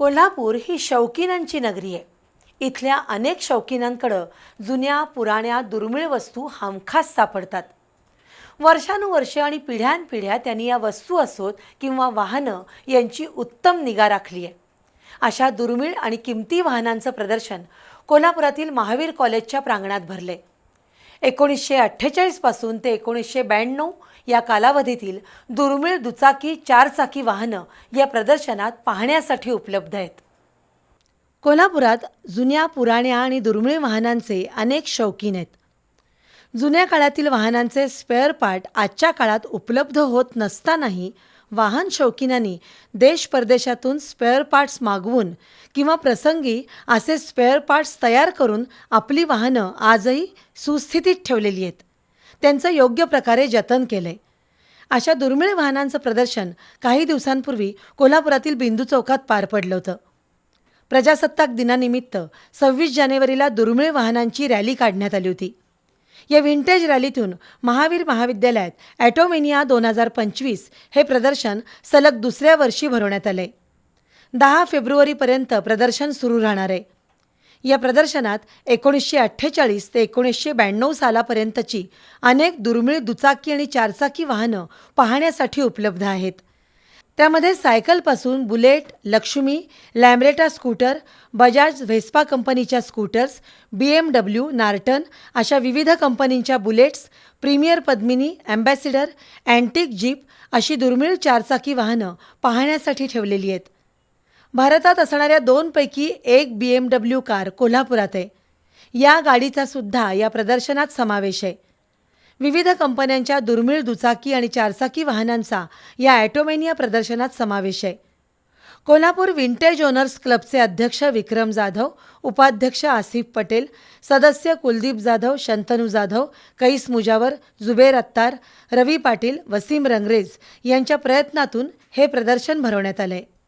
कोल्हापूर ही शौकीनांची नगरी आहे. इथल्या अनेक शौकीनांकडं जुन्या पुराण्या दुर्मिळ वस्तू हमखास सापडतात. वर्षानुवर्षे आणि पिढ्यानपिढ्या त्यांनी या वस्तू असोत किंवा वाहनं यांची उत्तम निगा राखली आहे. अशा दुर्मिळ आणि किमती वाहनांचं प्रदर्शन कोल्हापुरातील महावीर कॉलेजच्या प्रांगणात भरले एकोणीसशे अठ्ठेचाळीसपासून ते एकोणीसशे ब्याण्णव या कालावधीतील दुर्मिळ दुचाकी चारचाकी वाहनं या प्रदर्शनात पाहण्यासाठी उपलब्ध आहेत. कोल्हापुरात जुन्या पुराण्या आणि दुर्मिळ वाहनांचे अनेक शौकीन आहेत. जुन्या काळातील वाहनांचे स्पेअर पार्ट आजच्या काळात उपलब्ध होत नसतानाही वाहन शौकीनांनी देश परदेशातून स्पेअर पार्ट्स मागवून किंवा प्रसंगी असे स्पेअर पार्ट्स तयार करून आपली वाहनं आजही सुस्थितीत ठेवलेली आहेत. त्यांचं योग्य प्रकारे जतन केलं आहे अशा दुर्मिळ वाहनांचं प्रदर्शन काही दिवसांपूर्वी कोल्हापुरातील बिंदू चौकात पार पडलं होतं. प्रजासत्ताक दिनानिमित्त सव्वीस जानेवारीला दुर्मिळ वाहनांची रॅली काढण्यात आली होती. या विंटेज रॅलीतून महावीर महाविद्यालयात ॲटोमेनिया दोन हजार पंचवीस हे प्रदर्शन सलग दुसऱ्या वर्षी भरवण्यात आले. दहा फेब्रुवारीपर्यंत प्रदर्शन सुरू राहणार आहे. या प्रदर्शनात एकोणीसशे अठ्ठेचाळीस ते एकोणीसशे ब्याण्णव सालापर्यंतची अनेक दुर्मिळ दुचाकी आणि चारचाकी वाहनं पाहण्यासाठी उपलब्ध आहेत. त्यामध्ये सायकलपासून bullet Lakshmi Lambretta scooter Bajaj Vespa कंपनीच्या scooters B M W Norton अशा विविध कंपनींच्या bullets Premier Padmini Ambassador antique jeep अशी दुर्मिळ चारचाकी वाहनं पाहण्यासाठी ठेवलेली आहेत. भारतात असणाऱ्या दोनपैकी एक बी एम डब्ल्यू कार कोल्हापुरात आहे. या गाडीचा सुद्धा या प्रदर्शनात समावेश आहे. विविध कंपन्यांच्या दुर्मिळ दुचाकी आणि चारचाकी वाहनांचा या ॲटोमेनिया प्रदर्शनात समावेश आहे. कोल्हापूर विंटेज ओनर्स क्लबचे अध्यक्ष विक्रम जाधव उपाध्यक्ष आसिफ पटेल सदस्य कुलदीप जाधव शंतनू जाधव कैस मुजावर जुबेर अत्तार रवी पाटील वसीम रंगरेज यांच्या प्रयत्नातून हे प्रदर्शन भरवण्यात आलं आहे